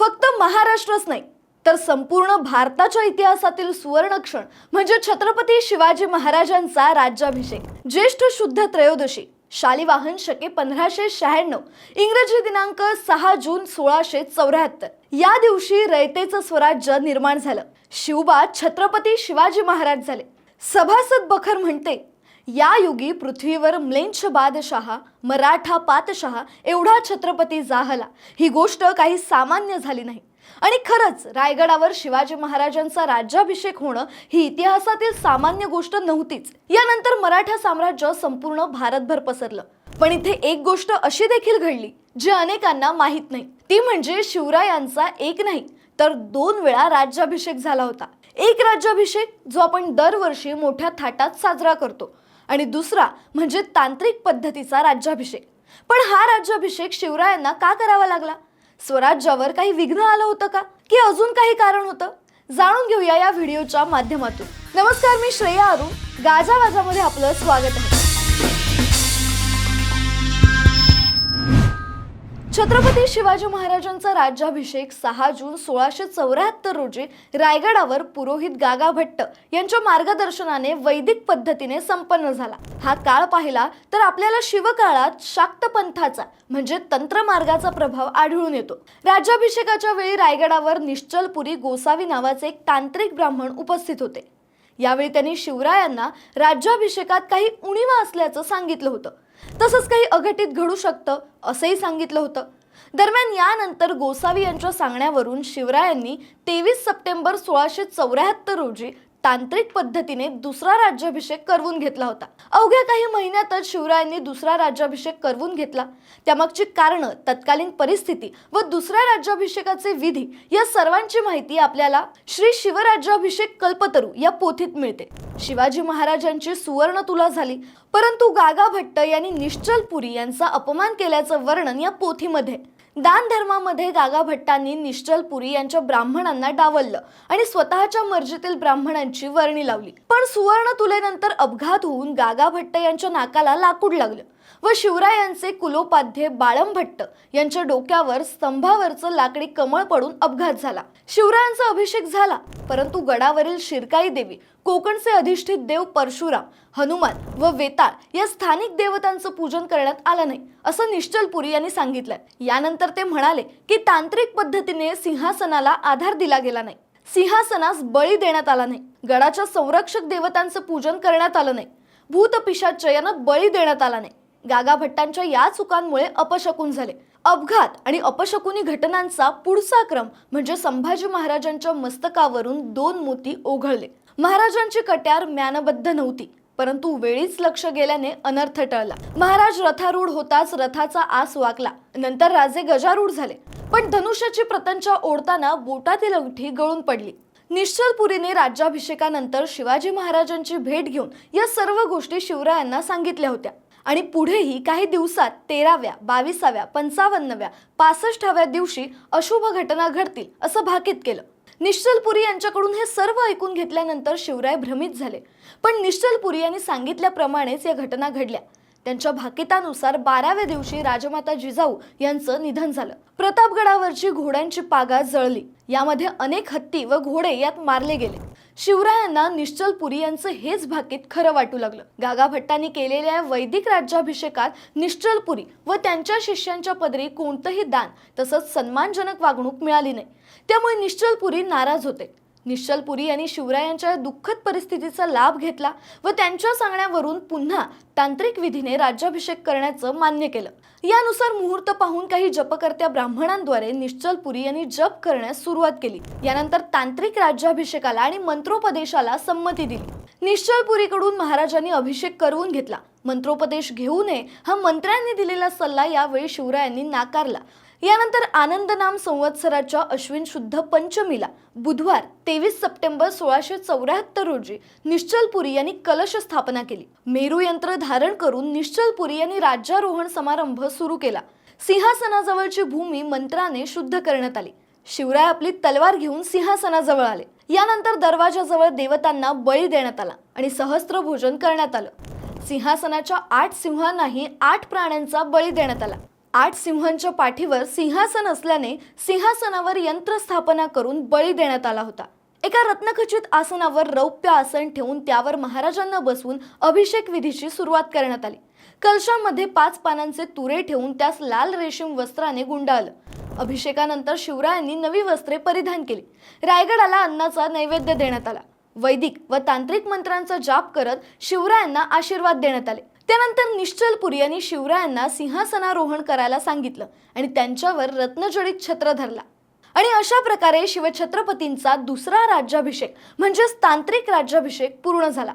फक्त महाराष्ट्रच नाही तर संपूर्ण भारताच्या इतिहासातील सुवर्णक्षण म्हणजे छत्रपती शिवाजी महाराजांचा राज्याभिषेक ज्येष्ठ शुद्ध त्रयोदशी शालिवाहन शके पंधराशे शहाण्णव इंग्रजी दिनांक सहा जून सोळाशे चौऱ्याहत्तर. या दिवशी रयतेचं स्वराज्य निर्माण झालं. शिवबा छत्रपती शिवाजी महाराज झाले. सभासद बखर म्हणते या युगी पृथ्वीवर म्लेंछ बादशहा मराठा पातशहा एवढा छत्रपती जाहला ही गोष्ट काही सामान्य झाली नाही. आणि खरंच रायगडावर शिवाजी महाराजांचा राज्याभिषेक होणं ही इतिहासातील सामान्य गोष्ट नव्हतीच. यानंतर मराठा साम्राज्य संपूर्ण भारतभर पसरलं. पण इथे एक गोष्ट अशी देखील घडली जी अनेकांना माहीत नाही. ती म्हणजे शिवरायांचा एक नाही तर दोन वेळा राज्याभिषेक झाला होता. एक राज्याभिषेक जो आपण दरवर्षी मोठ्या थाटात साजरा करतो. आणि दुसरा म्हणजे तांत्रिक पद्धतीचा राज्याभिषेक. पण हा राज्याभिषेक शिवरायांना का करावा लागला? स्वराज्यावर काही विघ्न आलं होतं का? की अजून काही कारण होतं? जाणून घेऊया या व्हिडिओच्या माध्यमातून. नमस्कार मी श्रेया अरुण. गाजा वाजामध्ये आपलं स्वागत आहे. छत्रपती शिवाजी महाराजांचा राज्याभिषेक सहा जून सोळाशे चौऱ्याहत्तर रोजी रायगडावर पुरोहित गागा भट्ट यांच्या मार्गदर्शनाने वैदिक पद्धतीने संपन्न झाला. हा काळ पाहिला तर आपल्याला शिवकाळात शाक्त पंथाचा म्हणजे तंत्र मार्गाचा प्रभाव आढळून येतो. राज्याभिषेकाच्या वेळी रायगडावर निश्चलपुरी गोसावी नावाचे एक तांत्रिक ब्राह्मण उपस्थित होते. यावेळी त्यांनी शिवरायांना राज्याभिषेकात काही उणीवा असल्याचं सांगितलं होतं. तसंच काही अघटित घडू शकतं असंही सांगितलं होतं. दरम्यान यानंतर गोसावी यांच्या सांगण्यावरून शिवरायांनी तेवीस सप्टेंबर सोळाशे चौऱ्याहत्तर रोजी तांत्रिक पद्धतीने दुसरा राज्याभिषेक करवून घेतला होता. अवघ्या काही महिन्यातच शिवरायांनी दुसरा राज्याभिषेक करवून घेतला. त्यामागची कारणं तत्कालीन परिस्थिती व दुसऱ्या राज्याभिषेकाचे विधी या सर्वांची माहिती आपल्याला श्री शिवराज्याभिषेक कल्पतरू या पोथीत मिळते. शिवाजी महाराजांची सुवर्ण तुला झाली. परंतु गागा भट्ट यांनी निश्चलपुरी यांचा अपमान केल्याचं वर्णन या पोथीमध्ये. दान धर्मामध्ये गागाभट्टांनी निश्चलपुरी यांच्या ब्राह्मणांना डावललं आणि स्वतःच्या मर्जीतील ब्राह्मणांची वर्णी लावली. पण सुवर्ण तुलेनंतर अपघात होऊन गागाभट्ट यांच्या नाकाला लाकूड लागलं व शिवरायांचे कुलोपाध्ये बाळम भट्ट यांच्या डोक्यावर स्तंभावरचं लाकडी कमळ पडून अपघात झाला. शिवरायांचा अभिषेक झाला परंतु गडावरील शिरकाई देवी कोकणचे अधिष्ठित देव परशुराम हनुमान व वेताळ या स्थानिक देवतांचं पूजन करण्यात आलं नाही असं निश्चलपुरी यांनी सांगितलंय यानंतर ते म्हणाले की तांत्रिक पद्धतीने सिंहासनाला आधार दिला गेला नाही. सिंहासनास बळी देण्यात आला नाही. गडाच्या संरक्षक देवतांचं पूजन करण्यात आलं नाही. भूतपिशाच्या यानं बळी देण्यात आला नाही. गागाभट्टांच्या या चुकांमुळे अपशकून झाले. अपघात आणि अपशकुनी घटनांचा पुढचा क्रम म्हणजे संभाजी महाराजांच्या मस्तकावरून दोन मोती ओघळले. महाराजांची कट्यार म्यानबद्ध नव्हती परंतु वेळीच लक्ष गेल्याने अनर्थ टळला. महाराज रथारूढ होताच रथाचा आस वाकला नंतर राजे गजारूढ झाले. पण धनुष्याची प्रतंचा ओढताना बोटातील अंगठी गळून पडली. निश्चलपुरीने राज्याभिषेकानंतर शिवाजी महाराजांची भेट घेऊन या सर्व गोष्टी शिवरायांना सांगितल्या होत्या. आणि पुढेही काही दिवसात तेराव्या बावीसाव्या पंचावन्नव्या पासष्टाव्या दिवशी अशुभ घटना घडतील असं भाकीत केलं. निश्चलपुरी यांच्याकडून हे सर्व ऐकून घेतल्यानंतर शिवराय भ्रमित झाले. पण निश्चलपुरी यांनी सांगितल्याप्रमाणेच या घटना घडल्या. त्यांच्या भाकितानुसार बाराव्या दिवशी राजमाता जिजाऊ यांचं निधन झालं. प्रतापगडावरची घोड्यांची पागा जळली. यामध्ये अनेक हत्ती व घोडे यात मारले गेले. शिवरायांना निश्चलपुरी यांचं हेच भाकीत खरं वाटू लागलं. गागा भट्टांनी केलेल्या या वैदिक राज्याभिषेकात निश्चलपुरी व त्यांच्या शिष्यांच्या पदरी कोणतंही दान तसंच सन्मानजनक वागणूक मिळाली नाही. त्यामुळे निश्चलपुरी नाराज होते. निश्चलपुरी यांनी शिवरायांच्या दुःखद परिस्थितीचा लाभ घेतला व त्यांच्या सांगण्यावरून पुन्हा तांत्रिक विधीने राज्याभिषेक करण्याचं मान्य केलं. यानुसार मुहूर्त पाहून काही जपकर्त्या ब्राह्मणांद्वारे निश्चलपुरी यांनी जप करण्यास सुरुवात केली. यानंतर तांत्रिक राज्याभिषेकाला आणि मंत्रोपदेशाला संमती दिली. निश्चलपुरीकडून महाराजांनी अभिषेक करवून घेतला. मंत्रोपदेश घेऊ नये हा मंत्र्यांनी दिलेला सल्ला यावेळी शिवरायांनी नाकारला. यानंतर आनंदनाम संवत्सराच्या अश्विन शुद्ध पंचमीला बुधवार तेवीस सप्टेंबर सोळाशे चौऱ्याहत्तर रोजी निश्चलपुरी यांनी कलश स्थापना केली. मेरू यंत्र धारण करून निश्चलपुरी यांनी राज्यारोहण समारंभ सुरू केला. सिंहासनाजवळची भूमी मंत्राने शुद्ध करण्यात आली. शिवराय आपली तलवार घेऊन सिंहासनाजवळ आले. यानंतर दरवाजाजवळ देवतांना बळी देण्यात आला आणि सहस्त्र भोजन करण्यात आलं. सिंहासनाच्या आठ सिंहांनाही आठ प्राण्यांचा बळी देण्यात आला. आठ सिंहांच्या पाठीवर सिंहासन असल्याने सिंहासनावर यंत्र स्थापना करून बळी देण्यात आला होता. एका रत्नखचित आसनावर रौप्य आसन ठेवून त्यावर महाराजांना बसवून अभिषेक विधीची सुरुवात करण्यात आली. कलशामध्ये पाच पानांचे तुरे ठेवून त्यास लाल रेशीम वस्त्राने गुंडाळलं. अभिषेकानंतर शिवरायांनी नवी वस्त्रे परिधान केली. रायगडाला अन्नाचा नैवेद्य देण्यात आला. वैदिक व तांत्रिक मंत्रांचा जाप करत शिवरायांना आशीर्वाद देण्यात आले. त्यानंतर निश्चलपुरी यांनी शिवरायांना सिंहासनारोहण करायला सांगितलं आणि त्यांच्यावर रत्नजडित छत्र धरला. आणि अशा प्रकारे शिवछत्रपतींचा दुसरा राज्याभिषेक म्हणजेच तांत्रिक राज्याभिषेक पूर्ण झाला.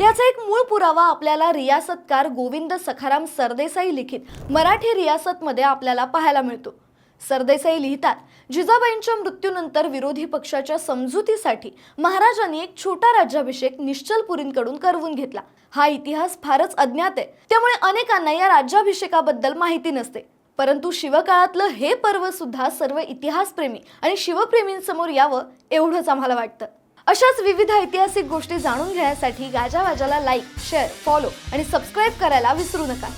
याचा एक मूळ पुरावा आपल्याला रियासतकार गोविंद सखाराम सरदेसाई लिखित मराठी रियासतमध्ये आपल्याला पाहायला मिळतो. सरदेसाई लिहितात जिजाबाईंच्या मृत्यूनंतर विरोधी पक्षाच्या समजुतीसाठी महाराजांनी एक छोटा राज्याभिषेक निश्चलपुरींकडून करवून घेतला. हा इतिहास फारच अज्ञात आहे. त्यामुळे अनेकांना या राज्याभिषेकाबद्दल माहिती नसते. परंतु शिवकाळातलं हे पर्व सुद्धा सर्व इतिहासप्रेमी आणि शिवप्रेमींसमोर यावं एवढंच आम्हाला वाटतं. अशाच विविध ऐतिहासिक गोष्टी जाणून घेण्यासाठी गाजावाजाला लाईक शेअर फॉलो आणि सबस्क्राईब करायला विसरू नका.